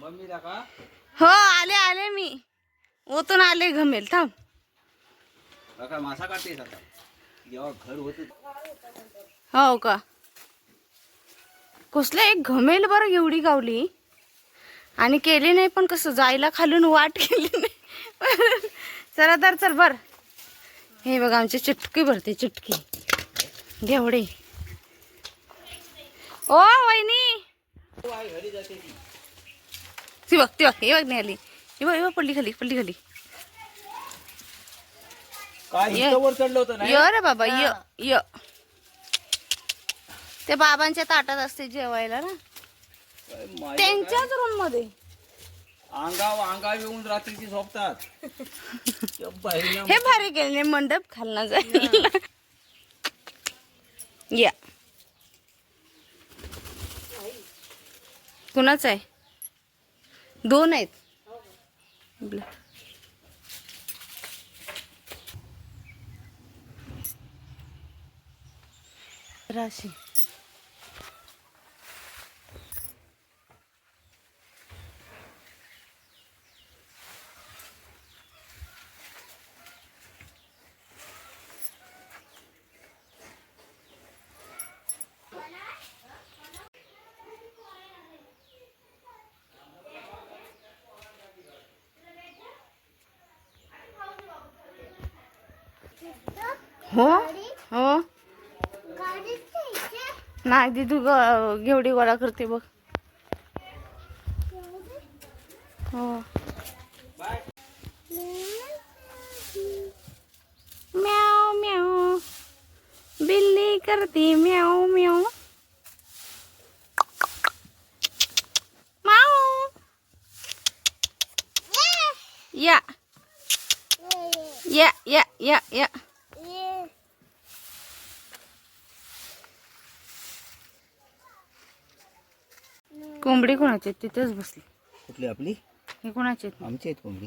मम्मीला का? हो आले आले मी. ओतून आले घमेल थांब. काय मासा काढतेस आता. जेव्हा घर होत हो का? कसलं एक घमेल बरं एवढी गावली. आणि केली नाही पण कसं जायला खालून वाट केली नाही. चला तर चल बर. हे बघा आमची चुटकी भरते चुटकी. घेवडे ओ वहिनी. ती बघ ती बघ हे बघ नाही आली हे बघ हे बघ पडली खाली पडली खाली. काय ये. इथं वर चढलं होतं ना? य रे बाबा य य. ते बाबांच्या ताटात असते जेवायला ना. त्यांच्याच रूममध्ये? अंगाव अंगाव येऊन रात्रीची झोपतात. हे भारी केले मंडप खालना जायला. या. कुणाच आहे? दोन आहेत. राशी. हो? हो? नाही दी तू ग- घेवडी गोळा करते बघ. हो. म्याव म्याव. बिल्ली करते म्याव म्याव. माऊ. या या या या. कोंबडी कोणाची आहेत? तिथेच बसली. कुठली आपली? हे कोणाचे आहेत? आमची आहेत कोंबडी.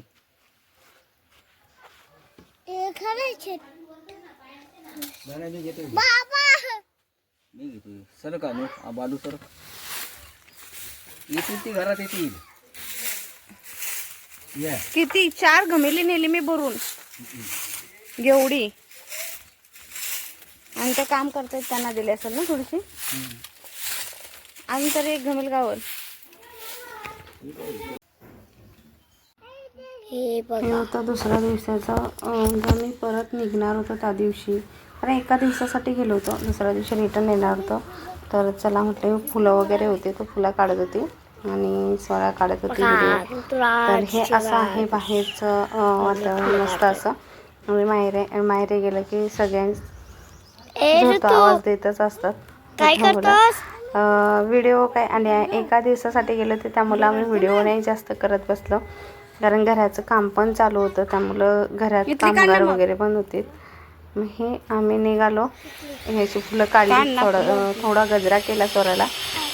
नाही, नाही, मी घेतो मी घेतो सर का नो? आ, बालू सर. येतील ती घरात येतील. या. किती? चार घमेली नेली मी भरून. घेवडी आणि ते काम करतायत त्यांना दिले असेल ना थोडीशी? आणि तरी एक घमेल गावल. हे होता दुसऱ्या दिवसाचा अं, आम्ही परत निघणार होतो त्या दिवशी. कारण एका दिवसासाठी गेलो होतो. दुसऱ्या दिवशी रिटर्न येणार होतो. तर चला म्हटलं फुलं वगैरे होते तो फुलं काढत होती. आणि सोळा काढत होती तर हे असं आहे बाहेरचं वातावरण मस्त असं. आम्ही माहेरे माहेरे गेलं की सगळ्यांच आवाज देतच असतात. काय व्हिडिओ काय आणि एका दिवसासाठी गेलो ते त्यामुळं आम्ही व्हिडिओ नाही जास्त करत बसलो. कारण घराचं काम पण चालू होतं त्यामुळं घरात कामगार वगैरे पण होते. हे आम्ही निघालो. ह्याची फुलं काढली थोडं थोडा गजरा केला चोराला.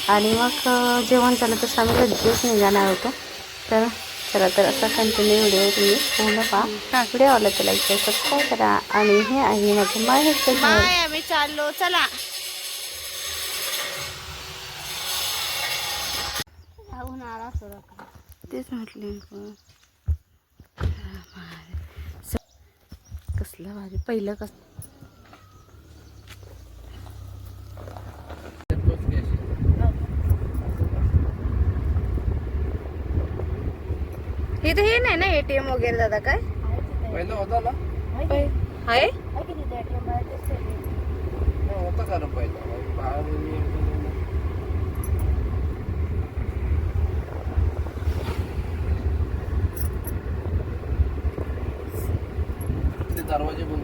आणि मग जेवण झालं तसं आम्ही लगेच निघाणार होतो. तर चला तर असा कंटिन्यू व्हिडिओ तुम्ही पूर्ण पहा. व्हिडिओ आवडला तर लाईक करा सबस्क्राईब करा. आणि हे आहे माझं आम्ही चाललो. चला. तेच म्हटले. कसलं भारी. पहिलं कस हे तर हे नाही ना एटीएम वगैरे दादा काय? पहिलं होता ना? आहे? होता का ना पहिलं? ते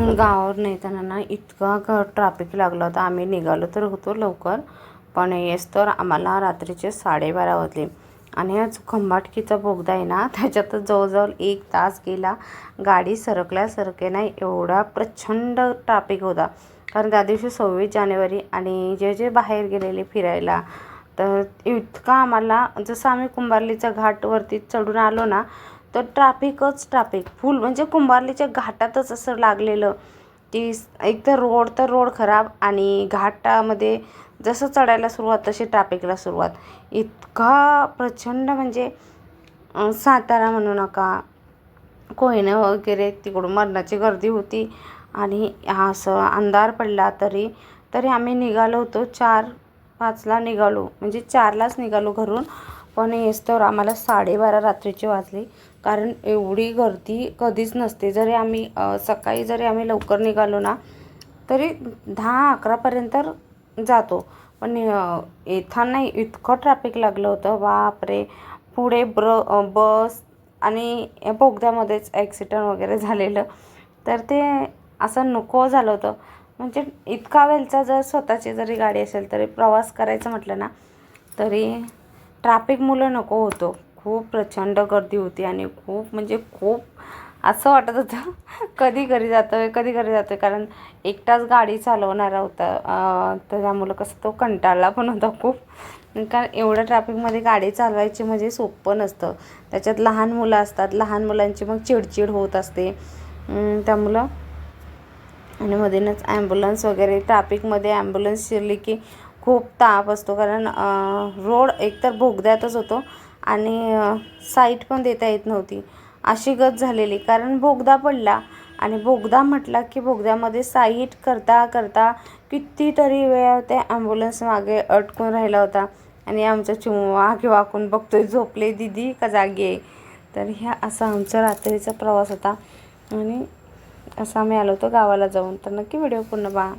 इथून गावावर येताना ना इतका ट्रॅफिक लागला होता. आम्ही निघालो तर होतो लवकर. पण येस तर आम्हाला रात्रीचे साडेबारा वाजले. आणि हा खंबाटकीचा बोगदा आहे ना त्याच्यातच जवळजवळ एक तास गेला. गाडी सरकल्या सरके नाही एवढा प्रचंड ट्रॅफिक होता. कारण त्या दिवशी सव्वीस जानेवारी आणि जे जे बाहेर गेलेले फिरायला तर इतका आम्हाला जसं आम्ही कुंभारलीच्या घाटवरती चढून आलो ना तर ट्राफिकच ट्राफिक. फुल म्हणजे कुंभारलीच्या घाटातच असं लागलेलं की एक तर रोड तर रोड खराब आणि घाटामध्ये जसं चढायला सुरुवात तशी ट्राफिकला सुरुवात. इतका प्रचंड म्हणजे सातारा म्हणू नका कोयना वगैरे तिकडून मरणाची गर्दी होती आणि हा असं अंधार पडला तरी तरी आम्ही निघालो होतो. चार पाचला निघालो. म्हणजे चारलाच निघालो घरून. पण येस्तोवर आम्हाला साडेबारा रात्रीची वाजली. कारण एवढी गर्दी कधीच नसते. जरी आम्ही सकाळी जरी आम्ही लवकर निघालो ना तरी दहा अकरापर्यंत जातो. पण येताना इतकं ट्रॅफिक लागलं होतं. बापरे! पुढे ब्र बस आणि या बोगद्यामध्येच ॲक्सिडंट वगैरे झालेलं. तर ते असं नको झालं होतं. म्हणजे इतका वेळचा जर स्वतःची जरी गाडी असेल तरी प्रवास करायचं म्हटलं ना तरी ट्रॅफिकमुळं नको होतो. खूप प्रचंड गर्दी होती आणि खूप म्हणजे खूप असं वाटत होतं कधी घरी जातो आहे कधी घरी जातो आहे कारण एकटाच गाडी चालवणारा होता. तर त्यामुळं कसं तो कंटाळला पण होता खूप. कारण एवढ्या ट्रॅफिकमध्ये गाडी चालवायची म्हणजे सोपं नसतं. त्याच्यात लहान मुलं असतात. लहान मुलांची मग चिडचिड होत असते. त्यामुळं आणि मधूनच ॲम्ब्युलन्स वगैरे ट्रॅफिकमध्ये ॲम्ब्युलन्स शिरली की खूप ताप असतो. कारण रोड एकतर बोगद्यातच होतो. आणि साईट पण देता येत नव्हती. अशी गत झालेली. कारण बोगदा पडला आणि बोगदा म्हटला की बोगद्यामध्ये साईट करता करता कितीतरी वेळा त्या ॲम्ब्युलन्स मागे अटकून राहिला होता. आणि आमचं चिमू मागे वाकून बघतोय झोपले दिदी का जागी आहे? तर ह्या असा आमचा रात्रीचा प्रवास होता. आणि असं आम्ही आलो होतो गावाला जाऊन. तर नक्की व्हिडिओ पूर्ण पहा.